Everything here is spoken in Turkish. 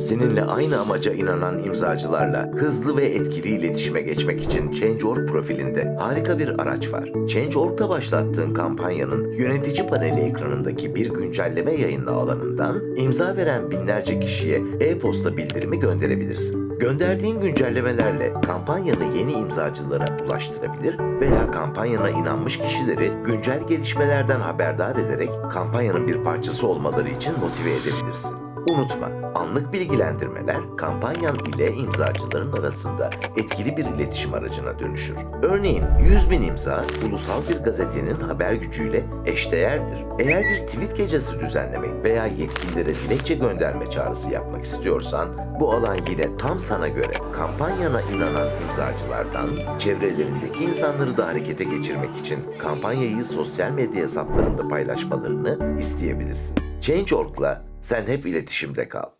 Seninle aynı amaca inanan imzacılarla hızlı ve etkili iletişime geçmek için Change.org profilinde harika bir araç var. Change.org'da başlattığın kampanyanın yönetici paneli ekranındaki bir güncelleme yayınla alanından imza veren binlerce kişiye e-posta bildirimi gönderebilirsin. Gönderdiğin güncellemelerle kampanyanı yeni imzacılara ulaştırabilir veya kampanyana inanmış kişileri güncel gelişmelerden haberdar ederek kampanyanın bir parçası olmaları için motive edebilirsin. Unutma, anlık bilgilendirmeler kampanyan ile imzacıların arasında etkili bir iletişim aracına dönüşür. Örneğin 100 bin imza ulusal bir gazetenin haber gücüyle eşdeğerdir. Eğer bir tweet gecesi düzenlemek veya yetkililere dilekçe gönderme çağrısı yapmak istiyorsan bu alan yine tam sana göre. Kampanyana inanan imzacılardan çevrelerindeki insanları da harekete geçirmek için kampanyayı sosyal medya hesaplarında paylaşmalarını isteyebilirsin. Change.org'la sen hep iletişimde kal.